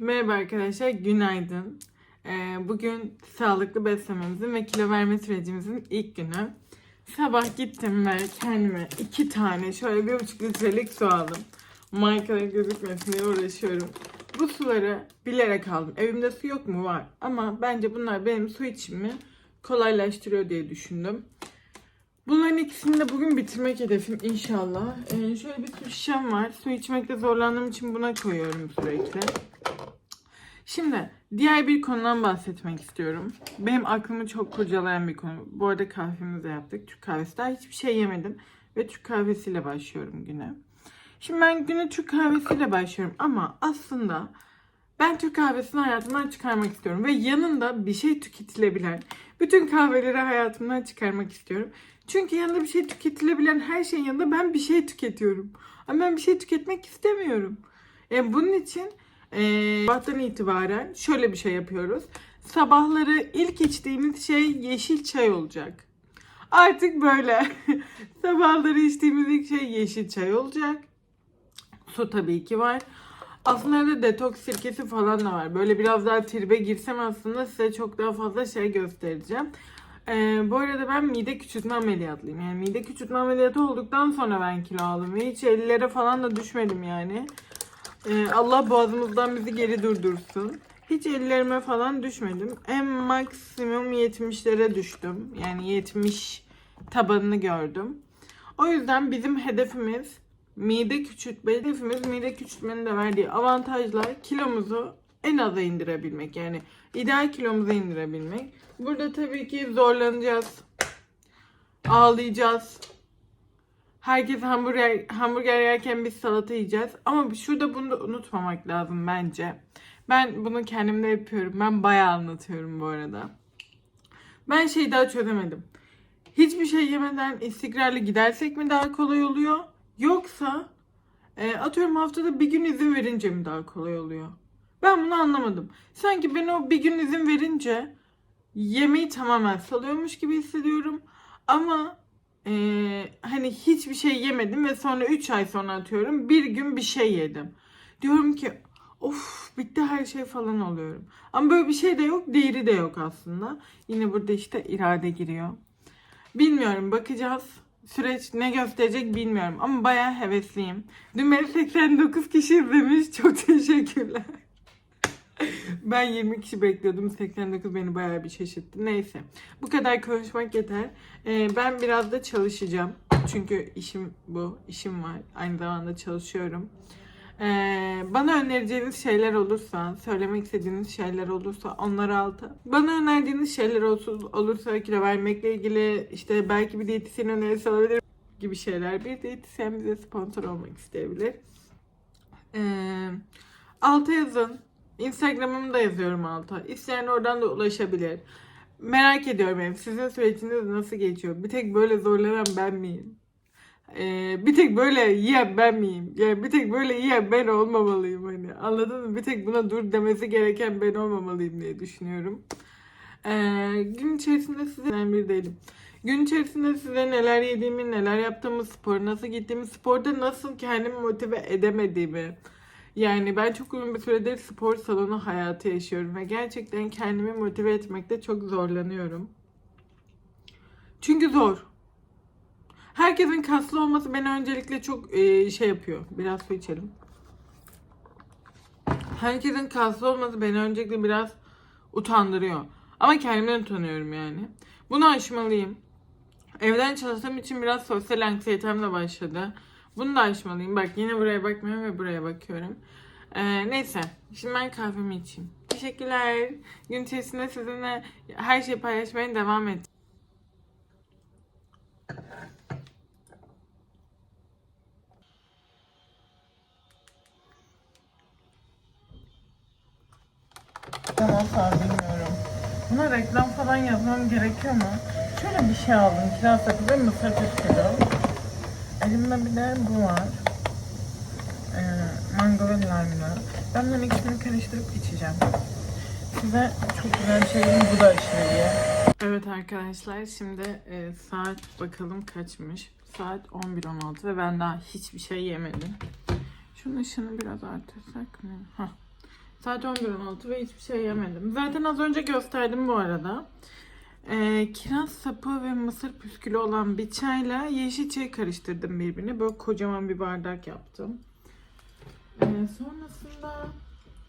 Merhaba arkadaşlar, günaydın. Ee, bugün sağlıklı beslenmemizin ve kilo verme sürecimizin ilk günü. Sabah gittim ve kendime iki tane şöyle bir buçuk litrelik su aldım. Markaları gözükmesin diye uğraşıyorum. Bu suları bilerek aldım. Evimde su yok mu? Var. Ama bence bunlar benim su içimimi kolaylaştırıyor diye düşündüm. Bunların ikisini de bugün bitirmek hedefim inşallah. Ee, şöyle bir su şişem var. Su içmekte zorlandığım için buna koyuyorum sürekli. Şimdi diğer bir konudan bahsetmek istiyorum. Benim aklımı çok kurcalayan bir konu. Bu arada kahvemizi yaptık. Türk kahvesi daha hiçbir şey yemedim. Ve Türk kahvesiyle başlıyorum güne. Şimdi ben güne Türk kahvesiyle başlıyorum ama aslında ben Türk kahvesini hayatımdan çıkarmak istiyorum. Ve yanında bir şey tüketilebilen bütün kahveleri hayatımdan çıkarmak istiyorum. Çünkü yanında bir şey tüketilebilen her şeyin yanında ben bir şey tüketiyorum. Ama ben bir şey tüketmek istemiyorum. Yani bunun için ee, sabahtan itibaren şöyle bir şey yapıyoruz. Sabahları ilk içtiğimiz şey yeşil çay olacak. Artık böyle. Sabahları içtiğimiz ilk şey yeşil çay olacak. Su tabii ki var. Aslında evde detoks sirkesi falan da var. Böyle biraz daha tribe girsem aslında size çok daha fazla şey göstereceğim. Ee, bu arada ben mide küçültme ameliyatlıyım. Yani mide küçültme ameliyatı olduktan sonra ben kilo aldım. Ve hiç 50'lere falan da düşmedim yani. Ee, Allah boğazımızdan bizi geri durdursun. Hiç ellerime falan düşmedim. En maksimum 70'lere düştüm. Yani 70 tabanını gördüm. O yüzden bizim hedefimiz mide küçültme. Hedefimiz mide küçültmenin de verdiği avantajlar kilomuzu en aza indirebilmek. Yani ideal kilomuzu indirebilmek. Burada tabii ki zorlanacağız. Ağlayacağız. Herkes hamburger, hamburger yerken biz salata yiyeceğiz. Ama şurada bunu da unutmamak lazım bence. Ben bunu kendimde yapıyorum. Ben bayağı anlatıyorum bu arada. Ben şeyi daha çözemedim. Hiçbir şey yemeden istikrarlı gidersek mi daha kolay oluyor? Yoksa e, atıyorum haftada bir gün izin verince mi daha kolay oluyor? Ben bunu anlamadım. Sanki ben o bir gün izin verince yemeği tamamen salıyormuş gibi hissediyorum. Ama ee, hani hiçbir şey yemedim ve sonra 3 ay sonra atıyorum bir gün bir şey yedim. Diyorum ki of bitti her şey falan oluyorum. Ama böyle bir şey de yok, diğeri de yok aslında. Yine burada işte irade giriyor. Bilmiyorum bakacağız. Süreç ne gösterecek bilmiyorum ama bayağı hevesliyim. Dün beni 89 kişi izlemiş. Çok teşekkürler. Ben 20 kişi bekliyordum. 89 beni bayağı bir şaşırttı. Neyse. Bu kadar konuşmak yeter. Ee, ben biraz da çalışacağım. Çünkü işim bu. İşim var. Aynı zamanda çalışıyorum. Ee, bana önereceğiniz şeyler olursa, söylemek istediğiniz şeyler olursa onları alta. Bana önerdiğiniz şeyler olursa kilo vermekle ilgili işte belki bir diyetisyen önerisi alabilir gibi şeyler. Bir diyetisyen bize sponsor olmak isteyebilir. Ee, alta yazın. Instagram'ımı da yazıyorum alta. İsteyen oradan da ulaşabilir. Merak ediyorum yani sizin süreciniz nasıl geçiyor? Bir tek böyle zorlanan ben miyim? Ee, bir tek böyle yiyen ben miyim? Yani bir tek böyle yiyen ben olmamalıyım hani. Anladın mı? Bir tek buna dur demesi gereken ben olmamalıyım diye düşünüyorum. Ee, gün içerisinde size bir değilim. Gün içerisinde size neler yediğimi, neler yaptığımı, spor nasıl gittiğimi, sporda nasıl kendimi motive edemediğimi, yani ben çok uzun bir süredir spor salonu hayatı yaşıyorum ve gerçekten kendimi motive etmekte çok zorlanıyorum. Çünkü zor. Herkesin kaslı olması beni öncelikle çok e, şey yapıyor. Biraz su içelim. Herkesin kaslı olması beni öncelikle biraz utandırıyor. Ama kendimden utanıyorum yani. Bunu aşmalıyım. Evden çalıştığım için biraz sosyal anksiyetem de başladı. Bunu da aşmalıyım. Bak yine buraya bakmıyorum ve buraya bakıyorum. Ee, neyse. Şimdi ben kahvemi içeyim. Teşekkürler. Gün içerisinde sizinle her şeyi paylaşmaya devam et. Nasıl bilmiyorum. Buna reklam falan yazmam gerekiyor mu? Şöyle bir şey aldım. Kiraz sakızı mısır püskülü. Elimde bir de bu var. Ee, mango ve lime'lı. Ben bunların ikisini karıştırıp içeceğim. Size çok güzel bir şey diyeyim. Bu da aşırı iyi. Evet arkadaşlar şimdi e, saat bakalım kaçmış. Saat 11.16 ve ben daha hiçbir şey yemedim. Şunun ışığını biraz artırsak mı? Hah. Saat 11.16 ve hiçbir şey yemedim. Zaten az önce gösterdim bu arada. Ee, kiraz sapı ve mısır püskülü olan bir çayla yeşil çay karıştırdım birbirine. Böyle kocaman bir bardak yaptım. Ee, sonrasında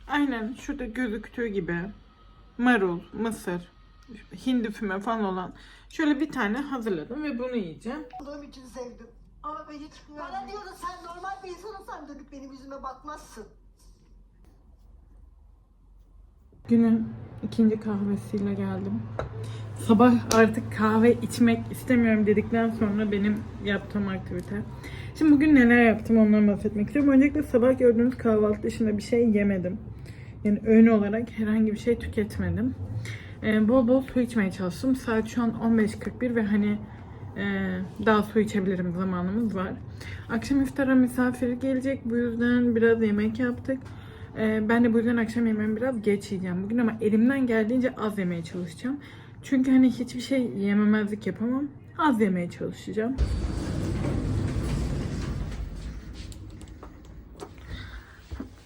aynen şurada gözüktüğü gibi marul, mısır, hindi füme falan olan şöyle bir tane hazırladım ve bunu yiyeceğim. olduğum için sevdim. Ama ben hiç Bana diyordun sen normal bir insan olsan dönüp benim yüzüme bakmazsın. Günün ikinci kahvesiyle geldim. Sabah artık kahve içmek istemiyorum dedikten sonra benim yaptığım aktivite. Şimdi bugün neler yaptım ondan bahsetmek istiyorum. Öncelikle sabah gördüğünüz kahvaltı dışında bir şey yemedim. Yani öğün olarak herhangi bir şey tüketmedim. Ee, bol bol su içmeye çalıştım. Saat şu an 15.41 ve hani e, daha su içebilirim zamanımız var. Akşam iftara misafir gelecek. Bu yüzden biraz yemek yaptık. Ee, ben de bu yüzden akşam yemeğimi biraz geç yiyeceğim bugün ama elimden geldiğince az yemeye çalışacağım. Çünkü hani hiçbir şey yememezlik yapamam. Az yemeye çalışacağım.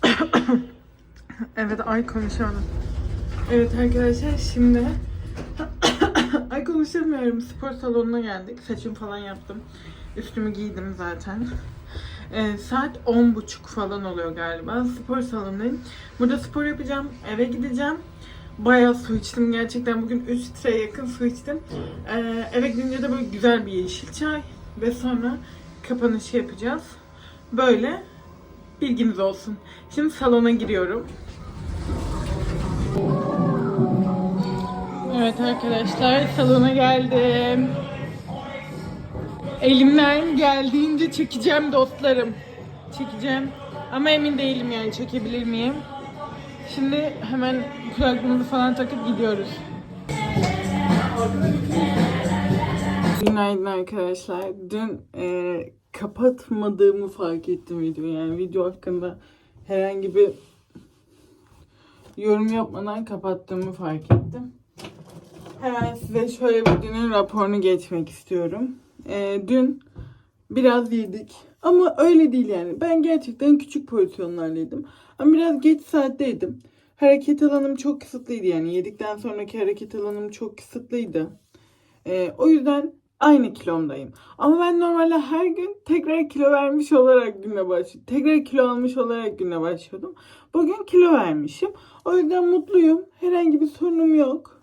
evet ay konuşamadım. Evet arkadaşlar şimdi ay konuşamıyorum. Spor salonuna geldik. Saçım falan yaptım. Üstümü giydim zaten. Ee, saat 10.30 falan oluyor galiba. Spor salonundayım. Burada spor yapacağım. Eve gideceğim. Bayağı su içtim. Gerçekten bugün 3 litreye yakın su içtim. Ee, eve gidince de böyle güzel bir yeşil çay. Ve sonra kapanışı yapacağız. Böyle bilginiz olsun. Şimdi salona giriyorum. Evet arkadaşlar salona geldim. Elimden geldiğince çekeceğim dostlarım. Çekeceğim. Ama emin değilim yani çekebilir miyim? Şimdi hemen kulaklığımızı falan takıp gidiyoruz. Günaydın arkadaşlar. Dün e, kapatmadığımı fark ettim video. Yani video hakkında herhangi bir yorum yapmadan kapattığımı fark ettim. Hemen size şöyle bir günün raporunu geçmek istiyorum. Ee, dün biraz yedik. Ama öyle değil yani. Ben gerçekten küçük porsiyonlarlaydım. Ama biraz geç saatteydim. Hareket alanım çok kısıtlıydı yani. Yedikten sonraki hareket alanım çok kısıtlıydı. Ee, o yüzden aynı kilomdayım. Ama ben normalde her gün tekrar kilo vermiş olarak güne başlıyordum. Tekrar kilo almış olarak güne başlıyordum. Bugün kilo vermişim. O yüzden mutluyum. Herhangi bir sorunum yok.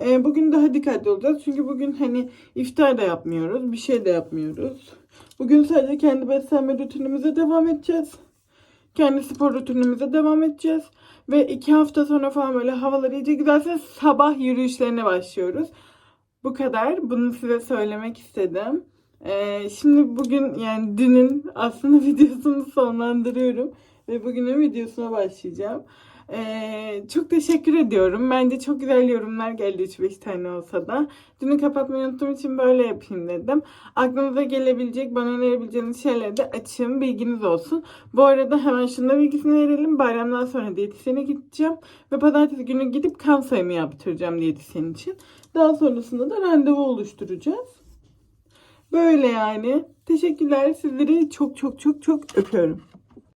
Ee, bugün daha dikkatli olacağız. Çünkü bugün hani iftar da yapmıyoruz. Bir şey de yapmıyoruz. Bugün sadece kendi beslenme rutinimize devam edeceğiz. Kendi spor rutinimize devam edeceğiz. Ve iki hafta sonra falan böyle havalar iyice güzelse sabah yürüyüşlerine başlıyoruz. Bu kadar. Bunu size söylemek istedim. Ee, şimdi bugün yani dünün aslında videosunu sonlandırıyorum. Ve bugünün videosuna başlayacağım. Ee, çok teşekkür ediyorum. Bence çok güzel yorumlar geldi 3-5 tane olsa da. Dünü kapatmayı unuttuğum için böyle yapayım dedim. Aklınıza gelebilecek, bana önerebileceğiniz şeyleri de açın. Bilginiz olsun. Bu arada hemen şunu da bilgisini verelim. Bayramdan sonra diyetisyene gideceğim. Ve pazartesi günü gidip kan sayımı yaptıracağım diyetisyen için. Daha sonrasında da randevu oluşturacağız. Böyle yani. Teşekkürler. Sizleri çok çok çok çok öpüyorum.